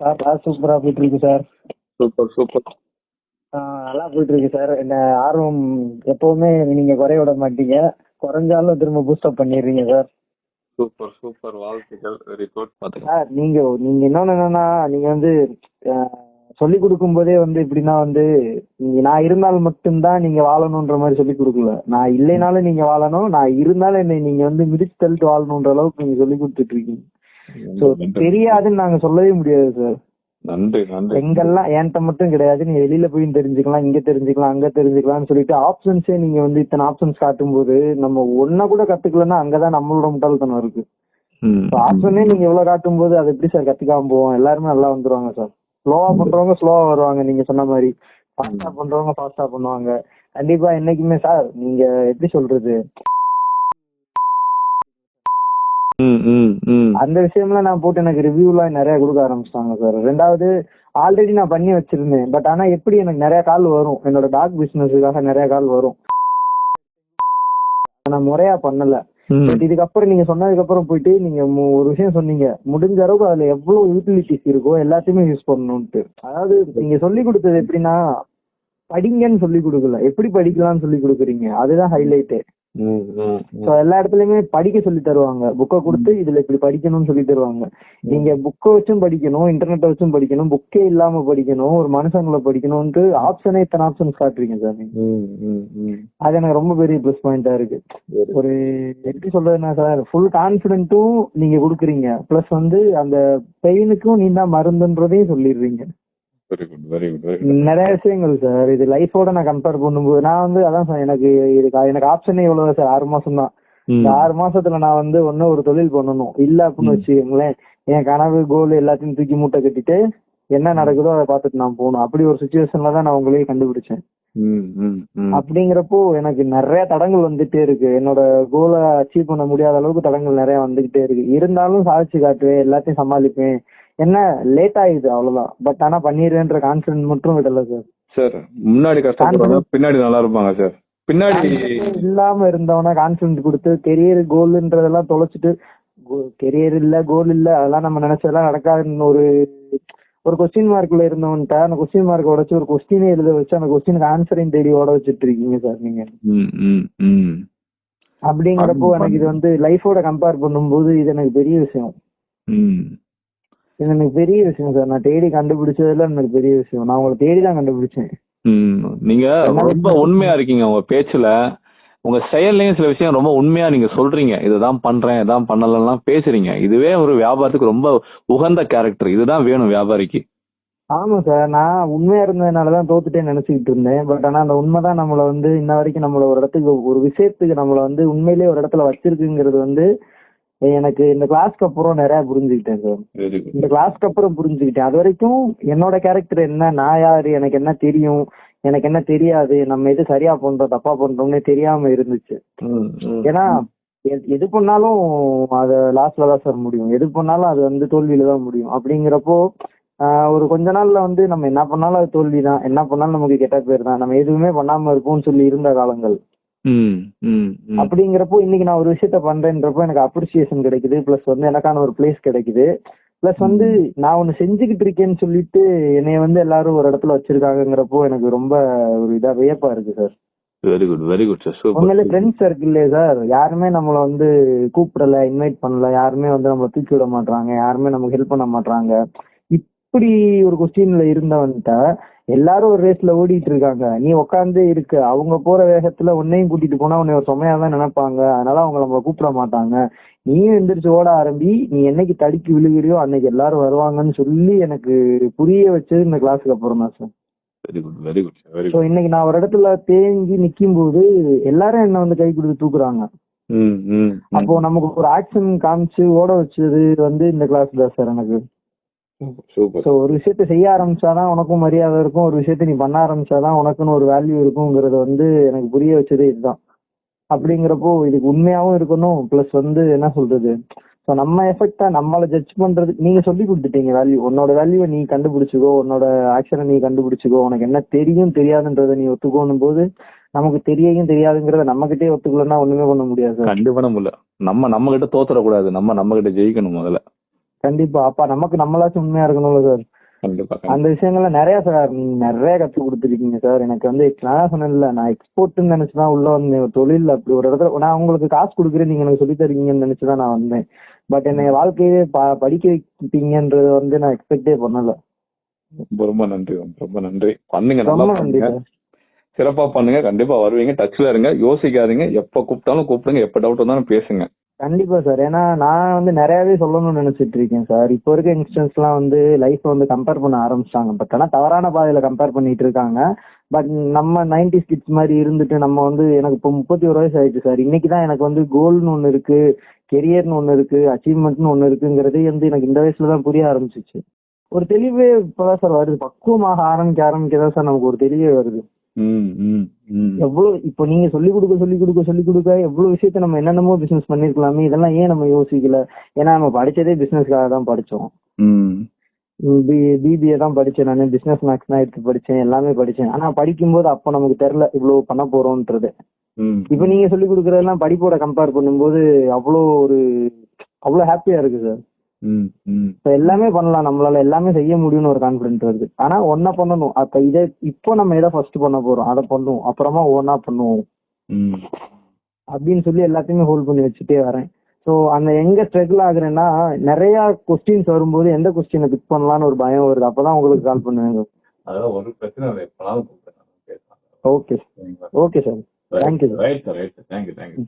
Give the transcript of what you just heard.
Sir class சூப்பரா போயிட்டு இருக்கு சார். Super super. நல்லா போயிட்டு இருக்கு சார். என்ன ஆர்வம் எப்பவுமே நீங்க குறைய விட மாட்டீங்க. குறைஞ்சாலும் திரும்ப பூஸ்டப் பண்ணிடுறீங்க சார். Super super. வாழ்த்துக்கள். வெரி குட் சார் நீங்க நீங்க இன்னொன்னு என்னன்னா நீங்க வந்து சொல்லி கொடுக்கும் போதே வந்து எப்படின்னா வந்து நான் இருந்தால் மட்டும்தான் நீங்க வாழணும்ன்ற மாதிரி சொல்லி கொடுக்கல. நான் இல்லைனாலும் நீங்க வாழணும். நான் இருந்தாலும் என்னை நீங்க வந்து மிதிச்சு தள்ளிட்டு வாழணும்ன்ற அளவுக்கு நீங்க சொல்லி கொடுத்துட்டு இருக்கீங்க. தெரியாதுன்னு நாங்க சொல்லவே முடியாது சார் நன்றி நன்றி. எங்கெல்லாம் என்கிட்ட மட்டும் கிடையாது நீ வெளியில போய் தெரிஞ்சுக்கலாம் இங்க தெரிஞ்சுக்கலாம் அங்க தெரிஞ்சுக்கலாம்னு சொல்லிட்டு ஆப்ஷன்ஸே நீங்க வந்து இத்தனை ஆப்ஷன்ஸ் காட்டும்போது நம்ம ஒன்ன கூட கத்துக்கலன்னா அங்கதான் நம்மளோட முட்டாள்தனம் இருக்கு. ஆப்ஷனே நீங்க எவ்வளவு காட்டும் போது அதை எப்படி சார் கத்துக்காம போவோம்? எல்லாருமே நல்லா வந்துருவாங்க சார் ஸ்லோவா பண்றவங்க ஸ்லோவா வருவாங்க நீங்க சொன்ன மாதிரி. ஃபாஸ்டா பண்றவங்க ஃபாஸ்டா பண்ணுவாங்க. கண்டிப்பா என்னைக்குமே சார் நீங்க எப்படி சொல்றது. அந்த விஷயம்லாம் நான் போட்டு எனக்கு ரிவ்யூலாம் நிறைய கொடுக்க ஆரம்பிச்சிட்டாங்க சார் ரெண்டாவது ஆல்ரெடி நான் பண்ணி வச்சிருந்தேன். பட் ஆனா எப்படி எனக்கு நிறைய கால் வரும்? என்னோட டாக் பிசினஸுக்காக நிறைய கால் வரும். நான் முறையா பண்ணல. பட் இதுக்கப்புறம் நீங்க சொன்னதுக்கு அப்புறம் போயிட்டு நீங்க ஒரு விஷயம் சொன்னீங்க. முடிஞ்ச அளவுக்கு அதுல எவ்வளவு யூட்டிலிட்டிஸ் இருக்கோ எல்லாத்தையுமே யூஸ் பண்ணணும்ட்டு அதாவது நீங்க சொல்லி கொடுத்தது எப்படின்னா படிங்கன்னு சொல்லி கொடுக்கல. எப்படி படிக்கலாம்னு சொல்லி கொடுக்குறீங்க? அதுதான் ஹைலைட்டு எல்லா இடத்துலயுமே படிக்க சொல்லி தருவாங்க. புக்கை கொடுத்து இதுல இப்படி படிக்கணும்னு சொல்லி தருவாங்க. நீங்க புக்கை வச்சும் படிக்கணும் இன்டர்நெட்டை வச்சும் படிக்கணும் புக்கே இல்லாம படிக்கணும் ஒரு மனுஷங்களை படிக்கணும்ட்டு ஆப்ஷனே இத்தனை ஆப்ஷன்ஸ் காட்டுறீங்க சார் நீங்க ம், ம், ம். அது எனக்கு ரொம்ப பெரிய ப்ளஸ் பாயிண்டா இருக்கு. ஒரு எப்படி சொல்றதுன்னா சார் ஃபுல் கான்பிடென்ட்டும் நீங்க கொடுக்குறீங்க. பிளஸ் வந்து அந்த பெயினுக்கும் நீ தான் மருந்துன்றதையும் சொல்லிடுறீங்க. வெரி குட் வெரி குட் நிறைய விஷயங்கள் சார். இது லைஃபோட நான் கம்பேர் பண்ணும்போது நான் வந்து அதான் சார் எனக்கு இதுக்கு எனக்கு ஆப்ஷனே இவ்வளவு சார். ஆறு மாசம் தான். இந்த ஆறு மாசத்துல நான் வந்து ஒன்னும் ஒரு தொழில் பண்ணணும். இல்ல அப்படின்னு வச்சுக்கோங்களேன். என் கனவு கோல் எல்லாத்தையும் தூக்கி மூட்டை கட்டிட்டு என்ன நடக்குதோ அதை பார்த்துட்டு நான் போகணும். அப்படி ஒரு சுச்சுவேஷன்ல தான் நான் உங்களையே கண்டுபிடிச்சேன். அப்படிங்கிறப்போ எனக்கு நிறைய தடங்கள் வந்துட்டே இருக்கு. என்னோட கோலை அச்சீவ் பண்ண முடியாத அளவுக்கு தடங்கள் நிறைய வந்துகிட்டே இருக்கு. இருந்தாலும் சாதிச்சு காட்டுவேன் எல்லாத்தையும் சமாளிப்பேன். என்ன லேட் ஆயிடுது அவ்வளவுதான். பட் ஆனா பண்ணிடுவேன்ற கான்பிடன்ஸ் மட்டும் விடல சார் சார் முன்னாடி கஷ்டப்படுறவங்க பின்னாடி நல்லா இருப்பாங்க சார் பின்னாடி இல்லாம இருந்தவனா கான்பிடன்ஸ் கொடுத்து கெரியர் கோல்ன்றதெல்லாம் தொலைச்சிட்டு கெரியர் இல்ல கோல் இல்ல அதெல்லாம் நம்ம நினைச்சதெல்லாம் நடக்காதுன்னு ஒரு ஒரு கொஸ்டின் மார்க்ல இருந்தவன்ட்ட அந்த கொஸ்டின் மார்க் உடைச்சு ஒரு கொஸ்டினே எழுத வச்சு அந்த கொஸ்டினுக்கு ஆன்சரையும் தேடி ஓட வச்சுட்டு இருக்கீங்க சார் நீங்க. அப்படிங்கிறப்போ எனக்கு இது வந்து லைஃபோட கம்பேர் பண்ணும்போது இது எனக்கு பெரிய விஷயம். இது எனக்கு பெரிய விஷயம் சார். நான் தேடி கண்டுபிடிச்சதுல எனக்கு பெரிய விஷயம். நான் உங்களை தேடி தான் கண்டுபிடிச்சேன். நீங்க ரொம்ப உண்மையா இருக்கீங்க உங்க பேச்சுல. உங்க செயல்லையும் சில விஷயம் ரொம்ப உண்மையா நீங்க சொல்றீங்க. இதுதான் பண்றேன் இதான் பண்ணலாம் பேசுறீங்க. இதுவே ஒரு வியாபாரத்துக்கு ரொம்ப உகந்த கேரக்டர் இதுதான் வேணும் வியாபாரிக்கு. ஆமா சார். நான் உண்மையா இருந்ததுனாலதான் தோத்துட்டேன்னு நினைச்சுக்கிட்டு இருந்தேன். பட் ஆனா அந்த உண்மைதான் நம்மள வந்து இன்ன வரைக்கும் நம்மள ஒரு இடத்துக்கு ஒரு விஷயத்துக்கு நம்மள வந்து உண்மையிலேயே ஒரு இடத்துல வச்சிருக்குங்கிறது வந்து எனக்கு இந்த கிளாஸ்க்கு அப்புறம் நிறைய புரிஞ்சுக்கிட்டேன் சார் இந்த கிளாஸ்க்கு அப்புறம் புரிஞ்சுக்கிட்டேன். அது வரைக்கும் என்னோட கேரக்டர் என்ன நான் யாரு எனக்கு என்ன தெரியும் எனக்கு என்ன தெரியாது நம்ம எது சரியா பண்றோம் தப்பா பண்றோம்னே தெரியாம இருந்துச்சு. ஏன்னா எது பண்ணாலும் அது லாஸ்ட்ல தான் சார் முடியும். எது பண்ணாலும் அது வந்து தோல்வியில தான் முடியும். அப்படிங்கிறப்போ ஒரு கொஞ்ச நாள்ல வந்து நம்ம என்ன பண்ணாலும் அது தோல்வி தான் என்ன பண்ணாலும் நமக்கு கெட்ட பேர் தான். நம்ம எதுவுமே பண்ணாம இருப்போம்னு சொல்லி இருந்த காலங்கள். அப்படிங்கிறப்போ இன்னைக்கு நான் ஒரு விஷயத்த பண்றேன்றப்போ எனக்கு அப்ரிசியேஷன் கிடைக்குது. பிளஸ் வந்து எனக்கான ஒரு பிளேஸ் கிடைக்குது. பிளஸ் வந்து நான் ஒண்ணு செஞ்சுக்கிட்டு இருக்கேன்னு சொல்லிட்டு என்னைய வந்து எல்லாரும் ஒரு இடத்துல வச்சிருக்காங்கங்கிறப்போ எனக்கு ரொம்ப ஒரு இதா வியப்பா இருக்கு sir very good very good sir super friends சர்க்கிள்லே sir யாருமே நம்மள வந்து கூப்பிடல இன்வைட் பண்ணல. யாருமே வந்து நம்மள தூக்கி விட மாட்டாங்க யாருமே நமக்கு ஹெல்ப் பண்ண மாட்டாங்க இப்படி ஒரு கொஸ்டின்ல இருந்தவன்ட்ட எல்லாரும் ஒரு ரேஸ்ல ஓடிட்டு இருக்காங்க. நீ உட்காந்தே இருக்க. அவங்க போற வேகத்துல உன்னையும் கூட்டிட்டு போனா உன்னை சுமையா தான் நினைப்பாங்க. அதனால அவங்க நம்மள கூப்பிட மாட்டாங்க. நீயும் எந்திரிச்சு ஓட ஆரம்பி நீ என்னைக்கு தடுக்கி விழுகிறியோ அன்னைக்கு எல்லாரும் வருவாங்கன்னு சொல்லி எனக்கு புரிய வச்சது இந்த கிளாஸுக்கு அப்புறம் தான் sir very good very good very so good இன்னைக்கு நான் ஒரு இடத்துல தேங்கி நிக்கும் போது எல்லாரும் என்ன வந்து கை கொடுத்து தூக்குறாங்க. அப்போ நமக்கு ஒரு ஆக்ஷன் காமிச்சு ஓட வச்சது வந்து இந்த கிளாஸ் தான் சார் எனக்கு. ஒரு விஷயத்த செய்ய ஆரம்பிச்சாதான் உனக்கும் மரியாதை இருக்கும். ஒரு விஷயத்த நீ பண்ண ஆரம்பிச்சாதான் உனக்குன்னு ஒரு வேல்யூ இருக்குங்கிறத வந்து எனக்கு புரிய வச்சதே இதுதான். அப்படிங்கிறப்போ இதுக்கு உண்மையாவும் இருக்கணும். ப்ளஸ் வந்து என்ன சொல்றது? ஸோ நம்ம எஃபெக்டா நம்மளை ஜட்ஜ் பண்றது நீங்க சொல்லி கொடுத்துட்டீங்க வேல்யூ உன்னோட வேல்யூவை நீ கண்டுபிடிச்சுக்கோ உன்னோட ஆக்ஷனை நீ கண்டுபிடிச்சுக்கோ. உனக்கு என்ன தெரியும் தெரியாதுன்றதை நீ ஒத்துக்கோணும் போது நமக்கு தெரியவும் தெரியாதுங்கிறத நம்ம கிட்டே ஒத்துக்கலன்னா ஒண்ணுமே பண்ண முடியாது. கண்டிப்பா முடியல. நம்ம நம்ம கிட்ட தோத்துறக்கூடாது நம்ம நம்ம கிட்ட ஜெயிக்கணும் முதல்ல. கண்டிப்பா. அப்பா நமக்கு நம்மளாச்சும் உண்மையா இருக்கணும்ல சார் அந்த விஷயங்கள்ல நிறைய சார் நிறைய கத்து கொடுத்துருக்கீங்க சார் எனக்கு வந்து நான் சொன்னேன்ல நான் எக்ஸ்போர்ட்னு நினைச்சுதான் உள்ள வந்தேன். தொழில் அப்படி ஒரு இடத்துல நான் உங்களுக்கு காசு கொடுக்குறேன் நீங்க எனக்கு சொல்லி தருவீங்கன்னு நினைச்சுதான் நான் வந்தேன். பட் என்னை வாழ்க்கையே படிக்க வைப்பீங்கன்றது வந்து நான் எக்ஸ்பெக்டே பண்ணல. ரொம்ப ரொம்ப நன்றி ரொம்ப நன்றி. பண்ணுங்க நல்லா ரொம்ப நன்றி பண்ணுங்க சிறப்பா பண்ணுங்க. கண்டிப்பா வருவீங்க டச்ல இருங்க யோசிக்காதீங்க. எப்ப கூப்பிட்டாலும் கூப்பிடுங்க எப்ப டவுட் வந்தாலும் பேசுங்க. கண்டிப்பா சார். ஏன்னா நான் வந்து நிறையவே சொல்லணும்னு நினைச்சிட்டு இருக்கேன் சார். இப்போ இருக்க யங்ஸ்டர்ஸ்லாம் வந்து லைஃப் வந்து கம்பேர் பண்ண ஆரம்பிச்சிட்டாங்க. பட் ஆனா தவறான பாதையில கம்பேர் பண்ணிட்டு இருக்காங்க. பட் நம்ம நைன்டி கிட்ஸ் மாதிரி இருந்துட்டு நம்ம வந்து எனக்கு இப்போ முப்பத்தி ஒரு வயசு ஆயிடுச்சு சார். இன்னைக்கு தான் எனக்கு வந்து கோல்னு ஒன்று இருக்கு கெரியர்னு ஒன்று இருக்கு அச்சீவ்மெண்ட்னு ஒன்று இருக்குங்கிறதே வந்து எனக்கு இந்த வயசுல தான் புரிய ஆரம்பிச்சிச்சு. ஒரு தெளிவே இப்பதான் சார் வருது. பக்குவமாக ஆரம்பிக்க ஆரம்பிக்க தான் சார் நமக்கு ஒரு தெளிவே வருது. எவ்வளவு இப்போ நீங்க சொல்லி கொடுக்க சொல்லி கொடுக்க சொல்லி கொடுக்க எவ்வளவு விஷயத்த நம்ம என்னென்னமோ பிசினஸ் பண்ணிருக்கலாமே இதெல்லாம் ஏன் நம்ம யோசிக்கல? ஏன்னா நம்ம படிச்சதே பிசினஸ்க்காக தான் படிச்சோம். பிபிஏ தான் படிச்சேன் நான் பிசினஸ் மேக்ஸ் தான் எடுத்து படிச்சேன் எல்லாமே படிச்சேன். ஆனா படிக்கும்போது அப்போ நமக்கு தெரியல இவ்வளவு பண்ண போறோம்ன்றது இப்போ நீங்க சொல்லி கொடுக்கறதெல்லாம் படிப்போட கம்பேர் பண்ணும்போது அவ்வளோ ஒரு அவ்வளோ ஹாப்பியா இருக்கு சார் எல்லாமே பண்ணலாம். நம்மளால எல்லாமே செய்ய முடியும்னு ஒரு கான்பிடன்ட் வருது ஆனா ஒன்னா பண்ணணும். அப்ப இதை இப்போ நம்ம எதை ஃபர்ஸ்ட் பண்ண போறோம்? அதை பண்ணுவோம். அப்புறமா ஒன்னா பண்ணுவோம். ம். அப்படின்னு சொல்லி எல்லாத்தையுமே ஹோல்ட் பண்ணி வச்சுட்டே வரேன். ஸோ அந்த எங்க ஸ்ட்ரகிள் ஆகுறேன்னா நிறைய கொஸ்டின்ஸ் வரும்போது எந்த கொஸ்டினை பிக் பண்ணலாம்னு ஒரு பயம் வருது. அப்பதான் உங்களுக்கு கால் பண்ணுவேங்க ஒரு பிரச்சனை okay okay sir thank you sir right sir right sir thank you thank you